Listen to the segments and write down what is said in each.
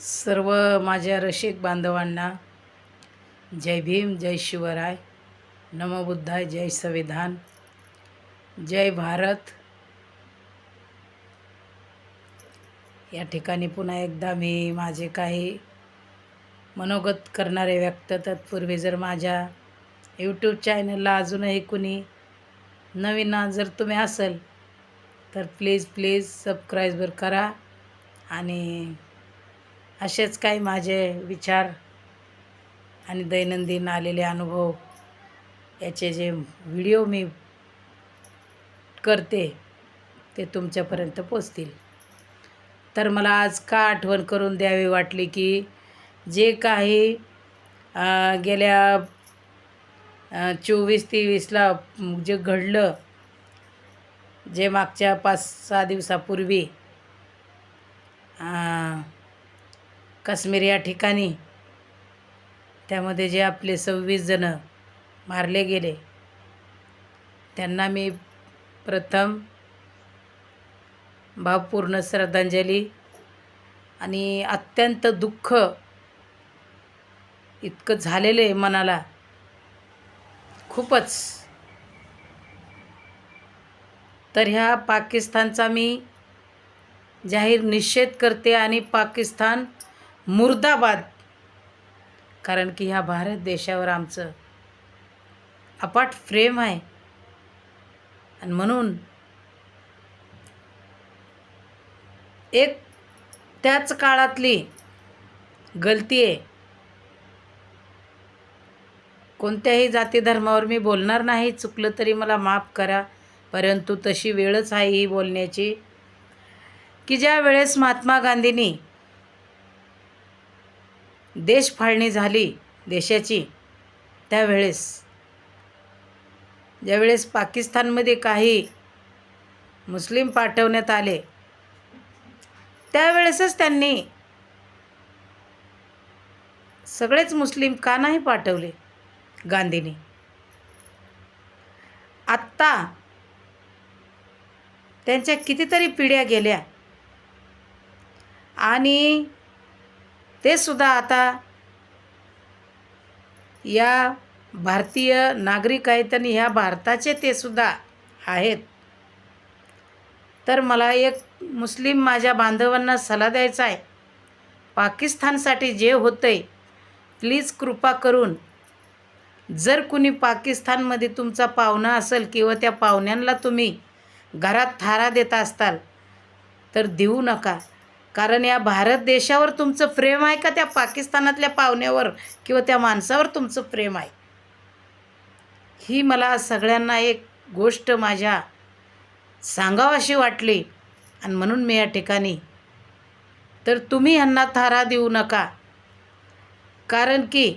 सर्व माझ्या रसिक बांधवांना जय भीम जय शिवराय नमबुद्धाय जय संविधान जय भारत. या ठिकाणी पुन्हा एकदा मी माझे काही मनोगत करणारे व्यक्त तत्पूर्वी जर माझ्या यूट्यूब चॅनलला अजूनही कुणी नवीन जर तुम्ही असेल तर प्लीज प्लीज सबस्क्राईबर करा आणि असेच काही माझे विचार आणि दैनंदिन आलेले अनुभव याचे जे व्हिडिओ मी करते ते तुमच्यापर्यंत पोचतील. तर मला आज का आठवण करून द्यावी वाटली की जे काही गेल्या चोवीस तेवीसला जे घडलं जे मागच्या पाच सहा दिवसापूर्वी काश्मीर या ठिकाणी. त्यामध्ये जे आपले सव्वीस जणं मारले गेले. त्यांना मी प्रथम भावपूर्ण श्रद्धांजली आणि अत्यंत दुःख इतकं झालेलं आहे मनाला. खूपच. तर ह्या पाकिस्तानचा मी जाहीर निषेध करते आणि पाकिस्तान मुर्दाबाद. कारण की ह्या भारत देशावर आमचं अपाट प्रेम आहे. आणि म्हणून एक त्याच काळातली गलती आहे. कोणत्याही जाती धर्मावर मी बोलणार नाही. चुकलं तरी मला माफ करा. परंतु तशी वेळच आहे ही बोलण्याची. की ज्या वेळेस महात्मा गांधींनी देश फाळणी झाली देशाची त्यावेळेस. ज्यावेळेस पाकिस्तानमध्ये काही मुस्लिम पाठवण्यात आले त्यावेळेसच त्यांनी सगळेच मुस्लिम का नाही पाठवले गांधींनी? आत्ता त्यांच्या कितीतरी पिढ्या गेल्या आणि ते सुद्धा आता या भारतीय नागरिक आहेत आणि ह्या भारताचे ते सुद्धा आहेत. तर मला एक मुस्लिम माझ्या बांधवांना सल्ला द्यायचा आहे. पाकिस्तानसाठी जे होतं आहे प्लीज कृपा करून जर कुणी पाकिस्तानमध्ये तुमचा पाहुणा असेल किंवा त्या पाहुण्यांना तुम्ही घरात थारा देत असताल तर देऊ नका. कारण या भारत देशावर तुमचं प्रेम आहे का त्या पाकिस्तानातल्या पाहुण्यावर किंवा त्या माणसावर तुमचं प्रेम आहे? ही मला सगळ्यांना एक गोष्ट माझ्या सांगावाशी वाटली. आणि म्हणून मी या ठिकाणी तर तुम्ही ह्यांना थारा देऊ नका. कारण की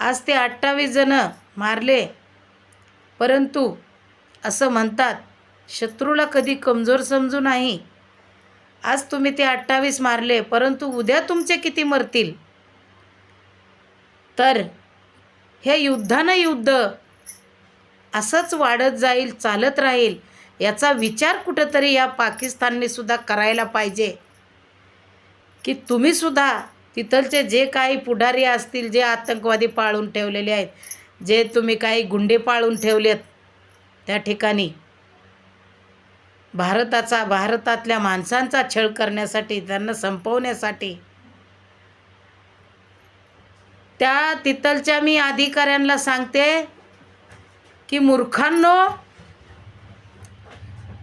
आज ते अठ्ठावीस जणं मारले परंतु असं म्हणतात शत्रूला कधी कमजोर समजू नाही. आज तुम्ही ते अठ्ठावीस मारले परंतु उद्या तुमचे किती मरतील? तर हे युद्धानं युद्ध असंच वाढत जाईल चालत राहील याचा विचार कुठंतरी या पाकिस्तानने सुद्धा करायला पाहिजे. की तुम्हीसुद्धा तिथलचे जे काही पुढारी असतील जे आतंकवादी पाळून ठेवलेले आहेत जे तुम्ही काही गुंडे पाळून ठेवलेत त्या ठिकाणी भारताचा भारतातल्या माणसांचा छळ करण्यासाठी त्यांना संपवण्यासाठी. त्या तिथलच्या मी अधिकाऱ्यांना सांगते की मूर्खांनो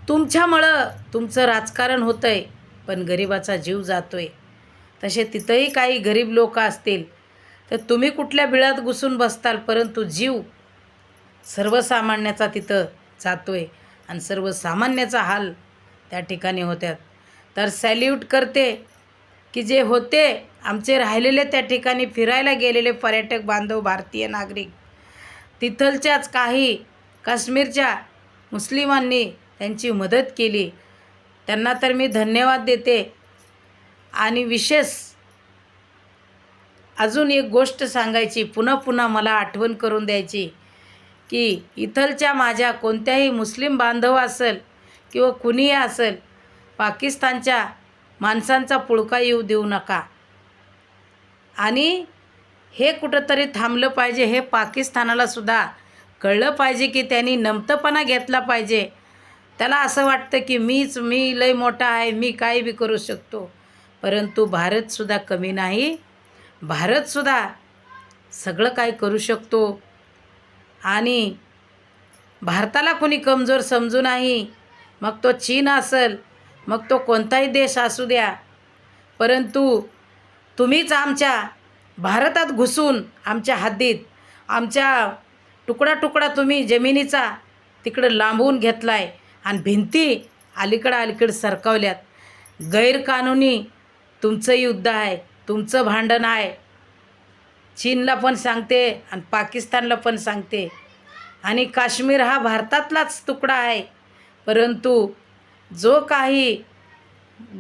तुमच्यामुळं तुमचं राजकारण होतं आहे पण गरिबाचा जीव जातो आहे तसे तिथंही काही गरीब लोक असतील. तर तुम्ही कुठल्या बिळात घुसून बसताल? परंतु जीव सर्वसामान्याचा तिथं जातो आहे आणि सर्वसामान्याचा हाल त्या ठिकाणी होत्यात. तर सॅल्यूट करते की जे होते आमचे राहिलेले त्या ठिकाणी फिरायला गेलेले पर्यटक बांधव भारतीय नागरिक तिथलच्याच काही काश्मीरच्या मुस्लिमांनी त्यांची मदत केली. त्यांना तर मी धन्यवाद देते. आणि विशेष अजून एक गोष्ट सांगायची पुन्हा पुन्हा मला आठवण करून द्यायची. की इथलच्या माझ्या कोणत्याही मुस्लिम बांधव असेल किंवा कुणीही असेल पाकिस्तानच्या माणसांचा पुळका येऊ देऊ नका. आणि हे कुठंतरी थांबलं पाहिजे हे पाकिस्तानाला सुद्धा कळलं पाहिजे की त्यांनी नमतपणा घेतला पाहिजे. त्याला असं वाटतं की मीच मी लय मोठा आहे मी काही बी करू शकतो. परंतु भारतसुद्धा कमी नाही. भारतसुद्धा सगळं काय करू शकतो. आणि भारताला कोणी कमजोर समजू नाही. मग तो चीन असेल मग तो कोणताही देश असू द्या. परंतु तुम्हीच आमच्या भारतात घुसून आमच्या हद्दीत आमच्या तुकडा तुकडा तुम्ही जमिनीचा तिकडं लांबवून घेतला आहे आणि भिंती अलीकडं अलीकडं सरकावल्यात. गैरकानूनी तुमचं युद्ध आहे तुमचं भांडण आहे. चीनला पण सांगते आणि पाकिस्तानला पण सांगते. आणि काश्मीर हा भारतातलाच तुकडा आहे. परंतु जो काही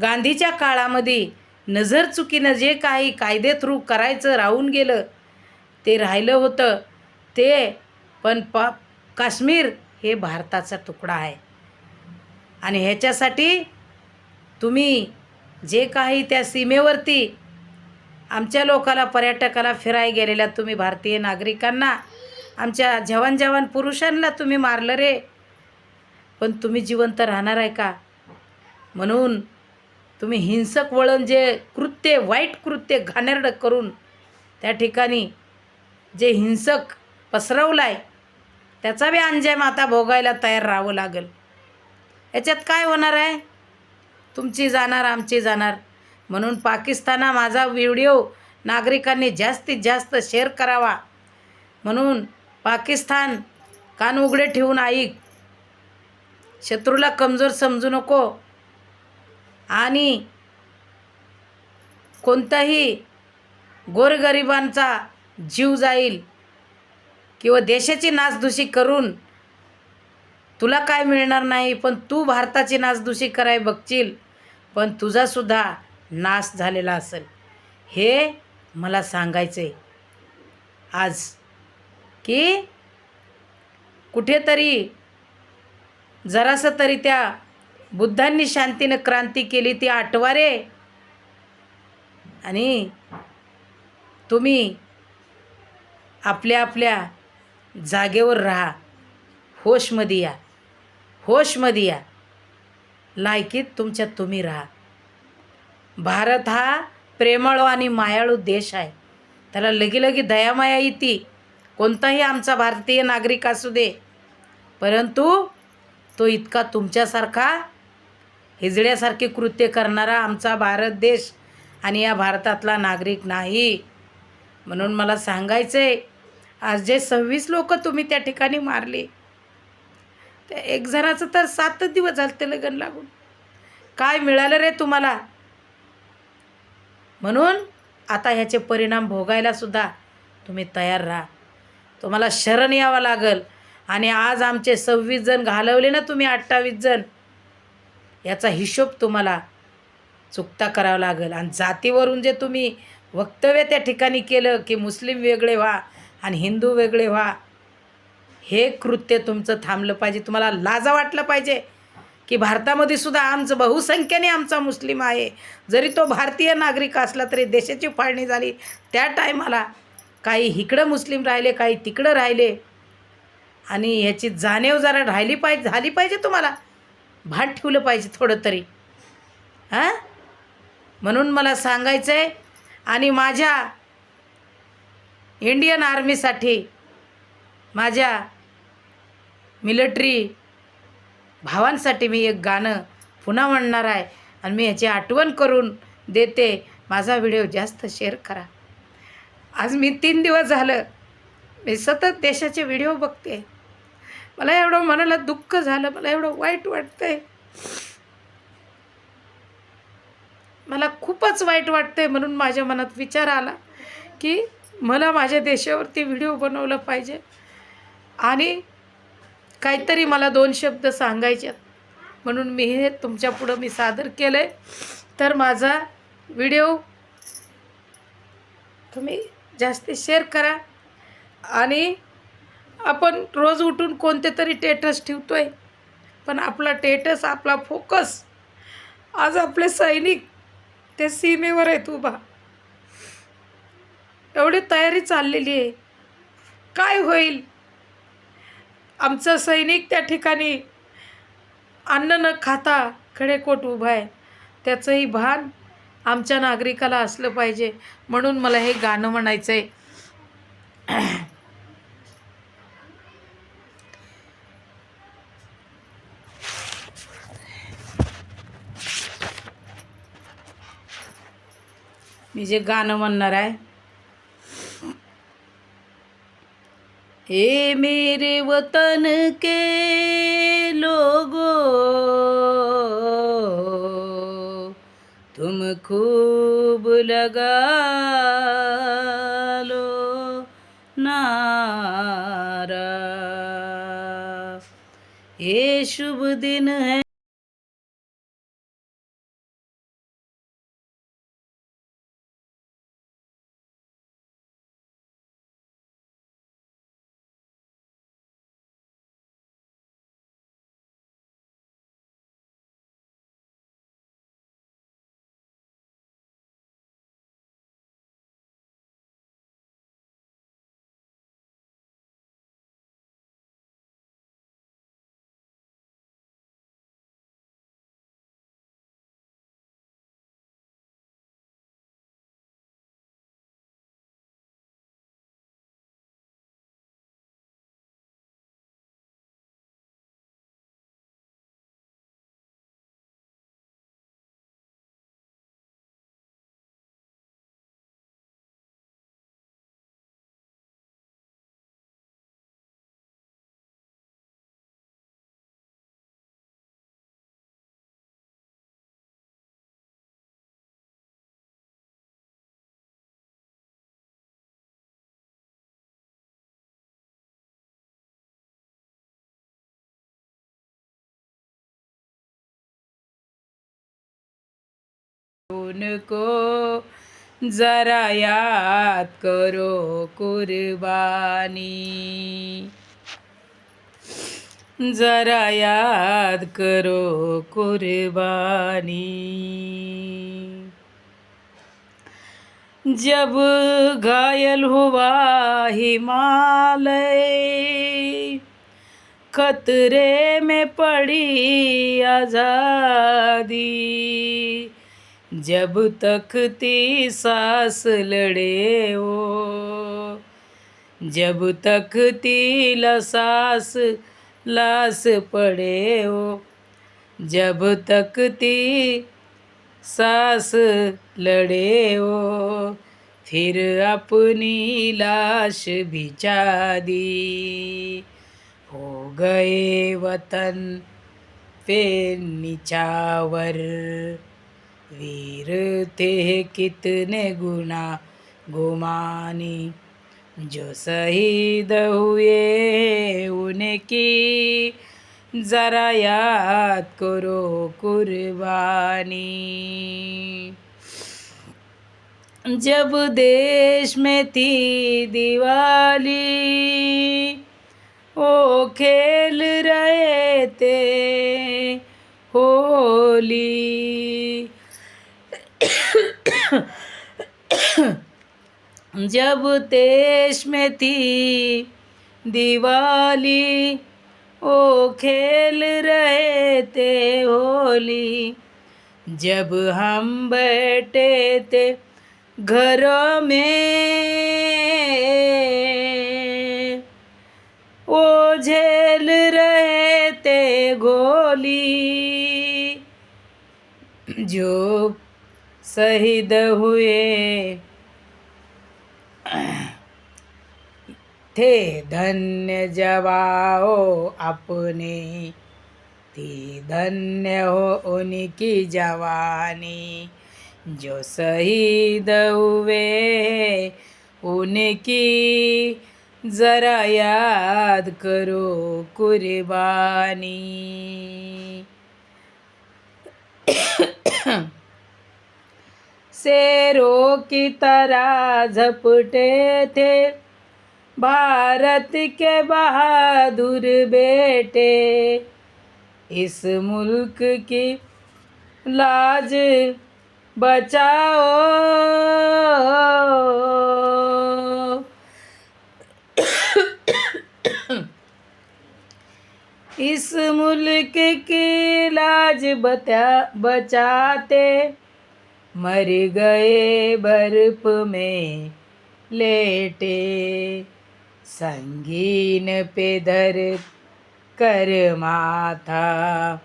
गांधीच्या काळामध्ये नजर चुकीनं जे काही कायदे थ्रू करायचं राहून गेलं ते राहिलं होतं ते पण पा काश्मीर हे भारताचा तुकडा आहे. आणि ह्याच्यासाठी तुम्ही जे काही त्या सीमेवरती आमच्या लोकाला पर्यटकाला फिराय गेलेल्या तुम्ही भारतीय नागरिकांना आमच्या जवान जवान पुरुषांना तुम्ही मारलं रे. पण तुम्ही जिवंत राहणार आहे का? म्हणून तुम्ही हिंसक वळण जे कृत्य वाईट कृत्य घाणेरडं करून त्या ठिकाणी जे हिंसक पसरवलं आहे त्याचा बी अंजाम आता भोगायला तयार राहावं लागेल. याच्यात काय होणार आहे? तुमची जाणार आमची जाणार. म्हणून पाकिस्ताना माझा व्हिडिओ नागरिकांनी जास्तीत जास्त शेअर करावा. म्हणून पाकिस्तान कान उघडे ठेवून ऐक शत्रूला कमजोर समजू नको आणि कोणताही गोरगरिबांचा जीव जाईल किंवा देशाची नासधुशी करून तुला काय मिळणार नाही पण तू भारताची नासधुशी कराय बघशील पण तुझासुद्धा नाश झालेला असेल. हे मला सांगायचं आहे आज की कुठेतरी जरासं तरी त्या बुद्धांनी शांतीनं क्रांती केली ती आठवा रे आणि तुम्ही आपल्या आपल्या जागेवर राहा. होशमध्ये या. होशमध्ये या. लायकीत तुमच्या तुम्ही राहा. भारत हा प्रेमळ आणि मायाळू देश आहे. त्याला लगी लगी दयामाया येते कोणताही आमचा भारतीय नागरिक असू दे. परंतु तो इतका तुमच्यासारखा हिजड्यासारखे कृत्य करणारा आमचा भारत देश आणि या भारतातला नागरिक नाही. म्हणून मला सांगायचं आहे आज जे सव्वीस लोक तुम्ही त्या ठिकाणी मारले त्या एक जणाचं तर सातच दिवस झाले ते लग्न लागून. काय मिळालं रे तुम्हाला? म्हणून आता ह्याचे परिणाम भोगायलासुद्धा तुम्ही तयार राहा. तुम्हाला शरण यावं लागल. आणि आज आमचे सव्वीस जण घालवले ना तुम्ही अठ्ठावीस जण याचा हिशोब तुम्हाला चुकता करावा लागेल. आणि जातीवरून जे तुम्ही वक्तव्य त्या ठिकाणी केलं की मुस्लिम वेगळे व्हा आणि हिंदू वेगळे व्हा हे कृत्य तुमचं थांबलं पाहिजे. तुम्हाला लाजा वाटलं पाहिजे. की भारतामध्ये सुद्धा आमचं बहुसंख्येने आमचा मुस्लिम आहे. जरी तो भारतीय नागरिक असला तरी देशाची फाळणी झाली. त्या टायमाला काही इकडं मुस्लिम राहिले काही तिकडं राहिले. आणि ह्याची जाणीव जरा राहिली पाहिजे झाली पाहिजे तुम्हाला. भान ठेवलं पाहिजे थोडं तरी. हां? म्हणून मला सांगायचं आहे आणि माझ्या इंडियन आर्मीसाठी माझ्या मिलिटरी भावांसाठी मी एक गाणं पुन्हा म्हणणार आहे आणि मी ह्याची आठवण करून देते. माझा व्हिडिओ जास्त शेअर करा. आज मी तीन दिवस झालं. मी सतत देशाचे व्हिडिओ बघते. मला एवढं मनाला दुःख झालं. मला एवढं वाईट वाटतंय. मला खूपच वाईट वाटतंय म्हणून माझ्या मनात विचार आला की मला माझ्या देशावरती व्हिडिओ बनवलं पाहिजे. आणि काहीतरी मला दोन शब्द सांगायचे. म्हणून मी हे तुमच्या पुढं मी सादर केलं आहे तर माझा व्हिडिओ तुम्ही जास्ती शेअर करा. आणि आपण रोज उठून कोणते तरी टेटस ठेवतो आहे पण आपला टेटस आपला फोकस आज आपले सैनिक ते सीमेवर आहेत उभा. एवढी तयारी चाललेली आहे. काय होईल? आमचा सैनिक त्या ठिकाणी अन्न न खाता खडेकोट उभा आहे. त्याचंही भान आमच्या नागरिकाला असलं पाहिजे म्हणून मला हे गाणं म्हणायचं आहे मी जे गाणं म्हणणार आहे हे मेरे वतन के लोगो तुम खूब लगा लो नारा। ये शुभ दिन है उनको जरा याद करो कुर्बानी. जरा याद करो कुर्बानी. जब घायल हुआ हिमालय खतरे में पड़ी आज़ादी जब तक ती सास लड़े ओ जब तक तिला सास लास पड़े ओ जब तक ती सास लड़े ओ फिर अपनी लाश बिछा दी हो गए वतन पे निचावर। वीर थे कितने गुना गुमानी। जो शहीद हुए उनकी जरा याद करो कुर्बानी। जब देश में थी दिवाली ओ खेल रहे थे होली। जब देश में थी दिवाली, ओ खेल रहे थे होली। जब हम बैठे थे घरों में वो झेल रहे थे गोली। जो शहीद हुए। थे धन्य जवाओ अपने। थी धन्य हो उनकी जवानी। जो शहीद हुए उनकी जरा याद करो कुर्बानी। शेरों की तरह झपटे थे। भारत के बहादुर बेटे, इस मुल्क की लाज बचाओ। इस मुल्क की लाज बता बचाते मर गए बर्फ में लेटे। संगीन पे धर कर माथा।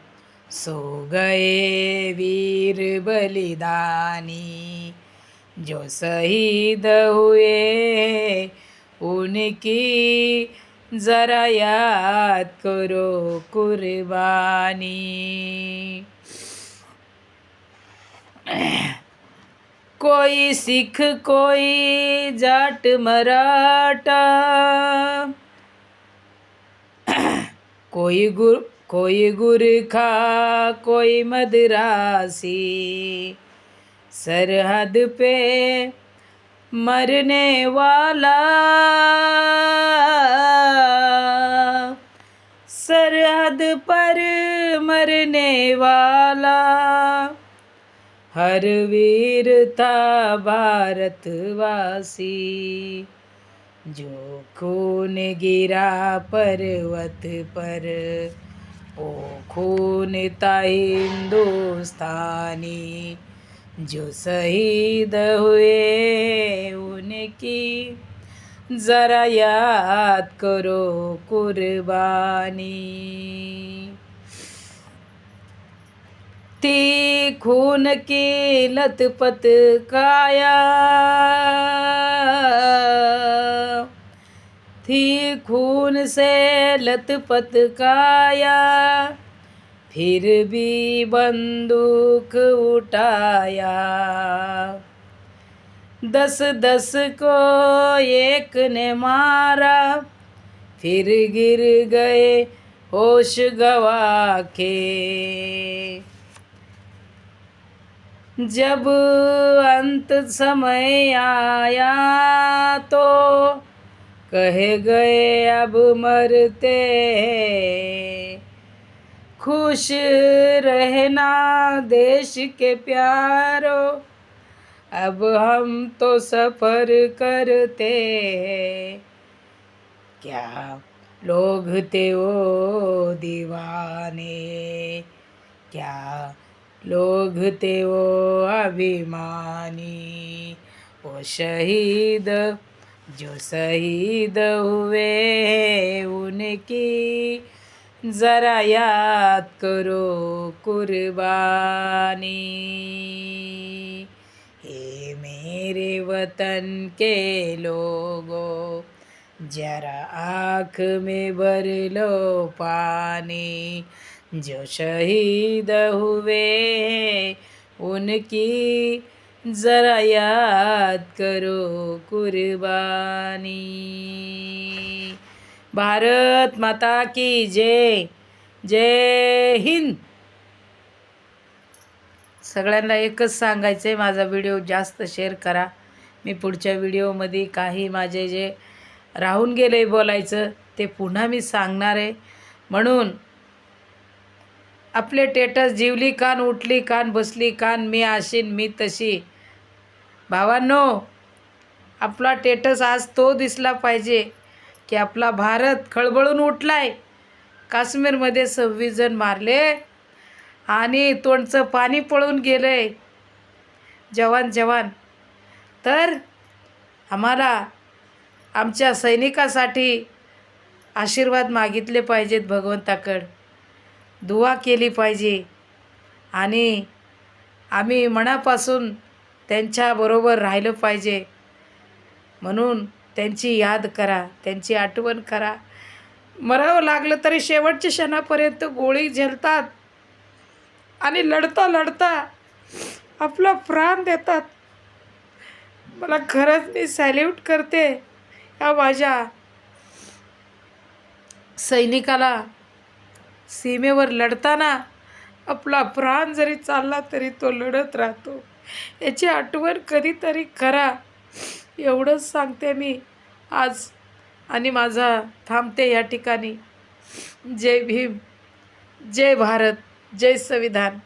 सो गए वीर बलिदानी। जो शहीद हुए उनकी जरा याद करो कुर्बानी। कोई सिख कोई जाट मराठा। कोई गुर कोई गुरखा कोई मदरासी। सरहद पे मरने वाला। सरहद पर मरने वाला। हर वीर था भारतवासी। जो खून गिरा पर्वत पर ओ खून था हिंदुस्तानी। जो शहीद हुए उनकी जरा याद करो कुर्बानी। ती खून की लतपत काया? थी खून से लतपत काया? फिर भी बंदूक उठाया। दस दस को एक ने मारा फिर गिर गए होश गवा के जब अंत समय आया तो कह गए, अब मरते खुश रहना देश के प्यारो। अब हम तो सफ़र करते क्या लोग थे वो दीवाने? क्या लोग थे वो अभिमानी। वो शहीद, जो शहीद हुए उनकी, ज़रा याद करो कुर्बानी। हे मेरे वतन के लोगों, जरा आँख में भर लो पानी। जो शहीद हुए उनकी जरा याद करो कुर्बानी। भारत माता की जय जय हिंद। सगळ्यांना एकच सांगायचं आहे माझा व्हिडिओ जास्त शेअर करा. मी पुढच्या व्हिडिओमध्ये काही माझे जे राहून गेले बोलायचं ते पुन्हा मी सांगणार आहे. म्हणून आपले टेटस जीवली कान उठली कान बसली कान मी आशीन मी तशी. भावांनो आपला टेटस आज तो दिसला पाहिजे की आपला भारत खळबळून उठलाय. काश्मीरमध्ये सव्वीस जण मारले आणि तोंडचं पाणी पळून गेलं आहे जवान जवान. तर आम्हाला आमच्या सैनिकासाठी आशीर्वाद मागितले पाहिजेत भगवंताकडं. दुवा केली पाहिजे. आणि आम्ही मनापासून त्यांच्याबरोबर राहिलं पाहिजे. म्हणून त्यांची याद करा त्यांची आठवण करा. मरावं लागलं तरी शेवटच्या क्षणापर्यंत गोळी झेलतात आणि लढता लढता आपला प्राण देतात. मला खरंच मी सॅल्यूट करते या माझ्या सैनिकाला. सीमेवर लढताना आपला प्राण जरी चालला तरी तो लढत राहतो. याची आठवण कधीतरी करा. एवढंच सांगते मी आज आणि माझा थांबते या ठिकाणी. जय भीम जय भारत जय संविधान.